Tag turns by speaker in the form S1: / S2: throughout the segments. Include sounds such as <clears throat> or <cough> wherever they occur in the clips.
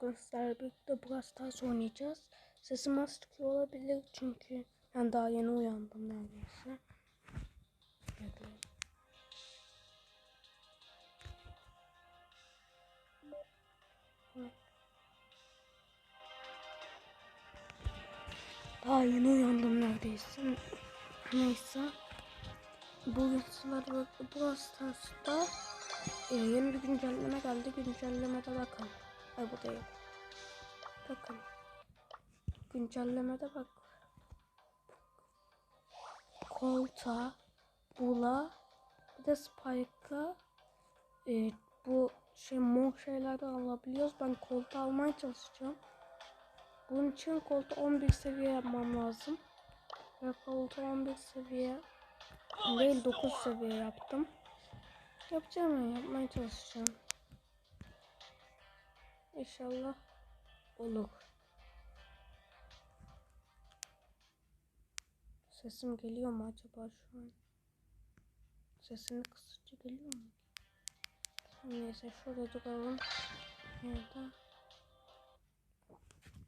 S1: Sizlerle birlikte Brawl Stars oynayacağız. Sesim az çıkıyor olabilir çünkü ben daha yeni uyandım neredeyse. Daha yeni uyandım neredeyse. Neyse. Bugün sizlerle Brawl Stars'ta e, yeni bir güncelleme geldi. Güncellemede bakın. Ay bu değil. Bakın. Güncellemede bak. Kolta, Bula, bir de Spike'a e, bu şey mor şeylerden alabiliyoruz. Ben kolta almaya çalışacağım. Bunun için kolta 11 seviye yapmam lazım. Ve kolta 11 seviye değil 9 seviye yaptım. Yapacağım ya, yapmaya çalışacağım. İnşallah olur. Sesim geliyor mu acaba şu an? Sesini kısıcı geliyor mu? Neyse şurada duralım. Nerede?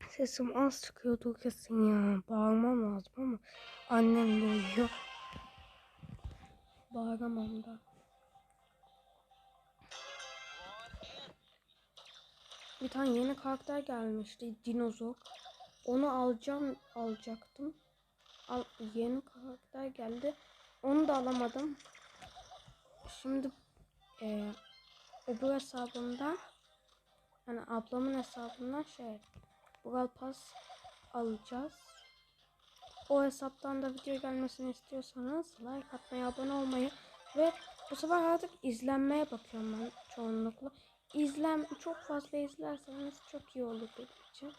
S1: Sesim az çıkıyordu kesin ya. Bağırmam lazım ama annem de uyuyor. Bağıramam da. Bir tane yeni karakter gelmişti. Dinozor. Onu alacağım alacaktım. Al, yeni karakter geldi. Onu da alamadım. Şimdi e, öbür hesabımdan yani ablamın hesabından şey Brawl Pass alacağız. O hesaptan da video gelmesini istiyorsanız like atmayı, abone olmayı ve bu sefer artık izlenmeye bakıyorum ben çoğunlukla. İzlen çok fazla izlerseniz çok iyi olur benim için.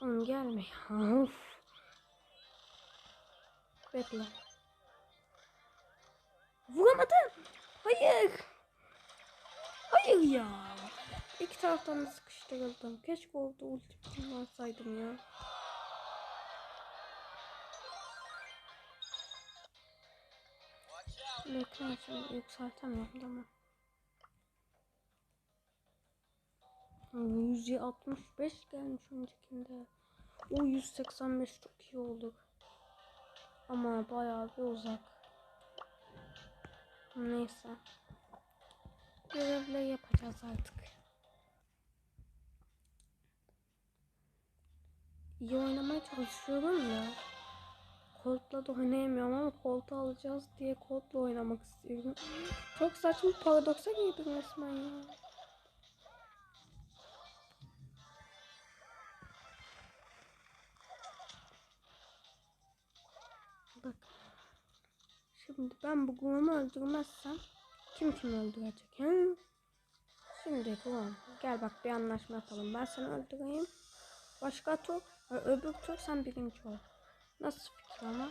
S1: Oğlum gelme. Bekle. Vuramadım. Hayır. Hayır ya. İki taraftan da sıkıştırıldım. Keşke orada ulti kullansaydım ya. Bekle şimdi yükseltemiyorum değil mi? 165 gelmiş öncekinde. O 185 çok iyi oldu. Ama bayağı bir uzak. Neyse. Görevle yapacağız artık. İyi oynamaya çalışıyorum da. Colt'la da oynayamıyorum ama Colt'u alacağız diye Colt'la oynamak istiyorum. Çok saçma paradoksa girdim resmen ya. Bak. Şimdi ben bu Guam'ı öldürmezsem kim kim öldürecek? He? Şimdi Guam gel bak bir anlaşma yapalım. Ben seni öldüreyim. Başka tur, öbür tur sen birinci ol. Nasıl fikir ama?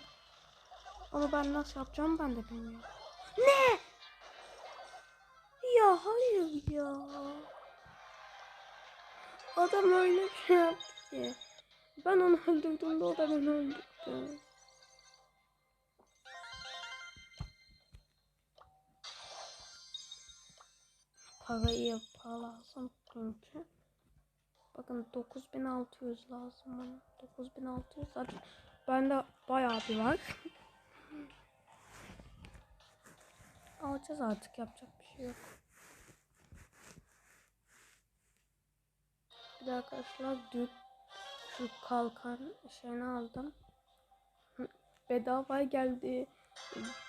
S1: Ama ben nasıl yapacağım ben de bilmiyorum. Ne? Ya hayır ya. Adam öyle bir şey yaptı ki. Ben onu öldürdüğümde o da beni öldürdü. Parayı para lazım çünkü. Bakın 9600 lazım bana. 9600 zaten bende bayağı bir var. Alacağız artık yapacak bir şey yok. Bir de arkadaşlar dün şu kalkan şeyini aldım. Bedava geldi.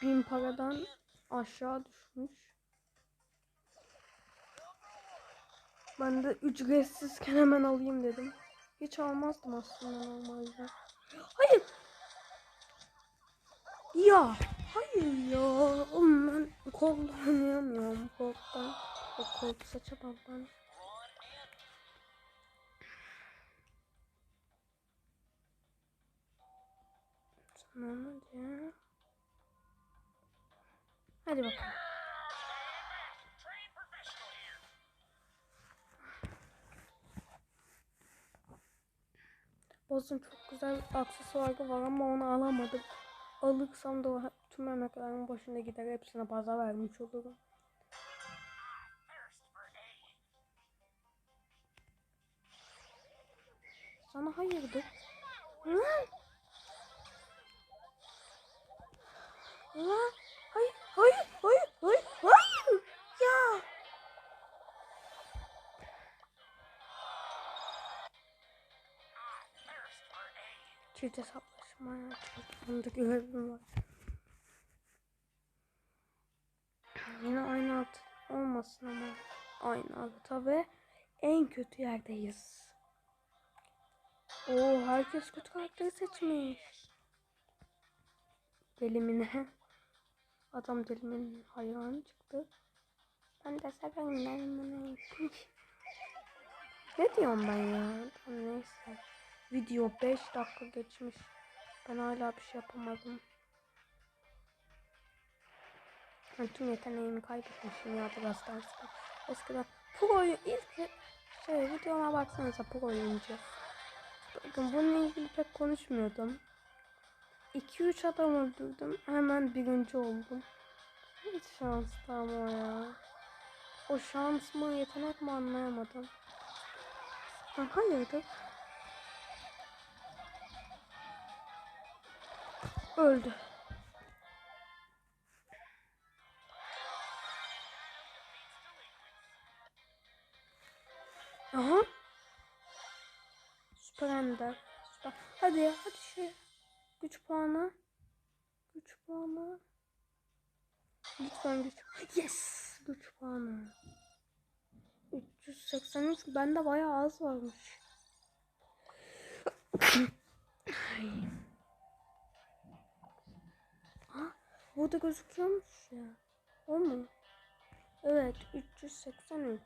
S1: Bin paradan aşağı düşmüş. Ben de ücretsizken hemen alayım dedim. Hiç almazdım aslında normalde. Hayır. Ya. Hayır ya. Oğlum ben kolda oynayamıyorum. Koldan. O kol seçemem ben. Tamam hadi. Hadi bakalım. Bozun çok güzel aksesuarı var ama onu alamadım. Alırsam da tüm emeklerin başında gider hepsine baza vermiş olurum. Sana hayırdır? Hı? Çift hesaplaşma ya. Bunda görevim var. Yine aynı alt olmasın ama aynı alta ve en kötü yerdeyiz. Oo herkes kötü karakteri seçmiş. Delimine. Adam delimin hayranı çıktı. Ben de severim delimine. ne diyorum ben ya? Tamam, neyse. Video 5 dakika geçmiş. Ben hala bir şey yapamadım. Ben tüm yeteneğimi kaybetmişim ya biraz derste. Eskiden Pro'yu ilk şey videoma baksanıza Pro oyuncu. Bakın bununla ilgili pek konuşmuyordum. 2-3 adam öldürdüm. Hemen birinci oldum. Hiç şanslı ama ya. O şans mı yetenek mi anlayamadım. Ha, hayırdır? Öldü. Aha. Süper Ender. Süper. Hadi ya hadi şey. Güç puanı. Güç puanı. Lütfen güç. Yes. Güç puanı. 383. Bende bayağı az varmış. Burada gözüküyormuş ya. O mu? Evet 383.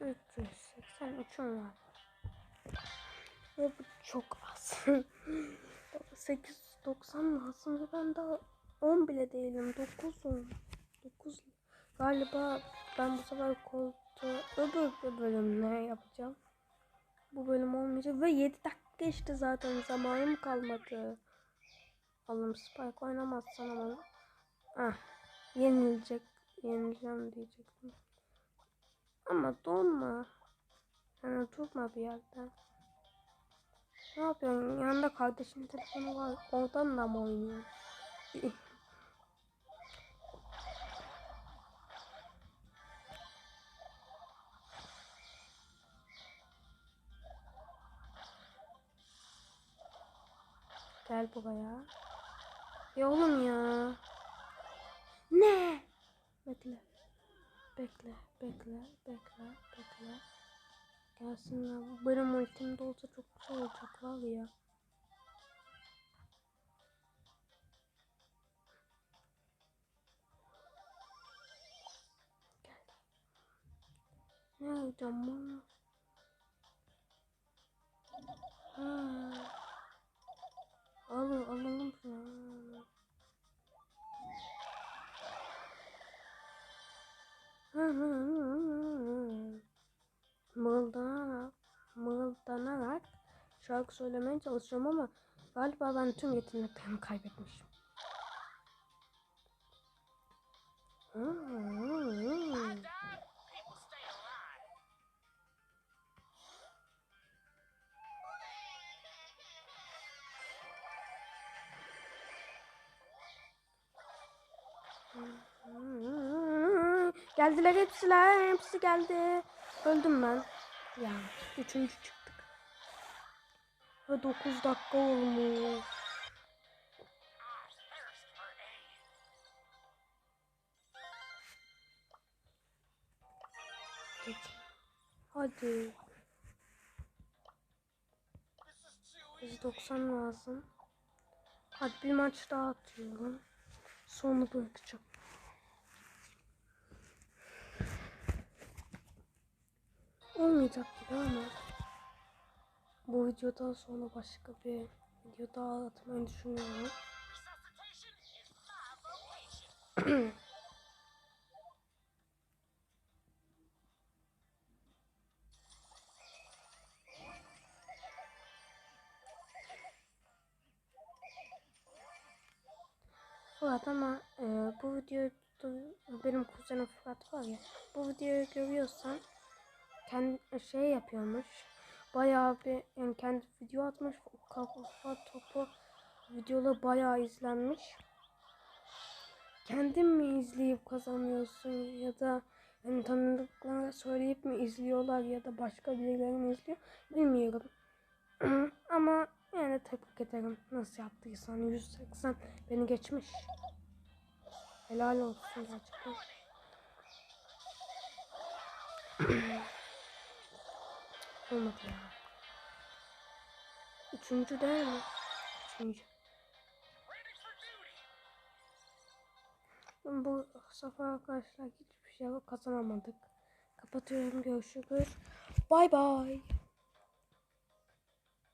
S1: Üç yüz seksen üçün var. Ve bu çok az. <laughs> 890 lazım ben daha 10 bile değilim. 9'um. 9 galiba ben bu sefer koltuğu öbür bölümde yapacağım. Bu bölüm olmayacak ve 7 dakika geçti zaten zamanım kalmadı. Allah'ım Spike oynamazsan ama ah yenilecek yenileceğim diyecektim. Ama donma. Yani durma bir yerde. Ne yapıyorsun? Yanında kardeşinin telefonu var. Oradan da mı oynuyorsun? Gel buraya. Ya oğlum ya. Ne? Bekle. Bekle, bekle, bekle, bekle. Gelsinler. Benim ultimde olsa çok güzel olacak var ya. Ne yapacağım bana? Ha. Al, alalım şunu. Mırıldanarak, mırıldanarak şarkı söylemeye çalışıyorum ama galiba ben tüm yeteneklerimi kaybetmişim. Geldiler hepsiler. Hepsi geldi. Öldüm ben. Ya üçüncü çıktık. Ve 9 dakika olmuş. Hadi. 190 lazım. Hadi bir maç daha atıyorum. Sonra bırakacağım. olmayacak gibi ama bu videodan sonra başka bir video daha atmayı düşünüyorum. <clears throat> Fırat ama e, bu videoda benim kuzenim Fırat var ya bu videoyu görüyorsan kendi şey yapıyormuş. Bayağı bir yani kendi video atmış. Kafa topu videoları bayağı izlenmiş. Kendin mi izleyip kazanıyorsun ya da yani tanıdıklarına söyleyip mi izliyorlar ya da başka birileri mi izliyor? Bilmiyorum. <clears throat> Ama yani tebrik ederim. Nasıl yaptıysan 180 beni geçmiş. Helal olsun gerçekten <clears throat> olmadı ya. Üçüncü değil mi? Üçüncü. Bu sefer arkadaşlar hiçbir şey kazanamadık. Kapatıyorum görüşürüz. Bay bay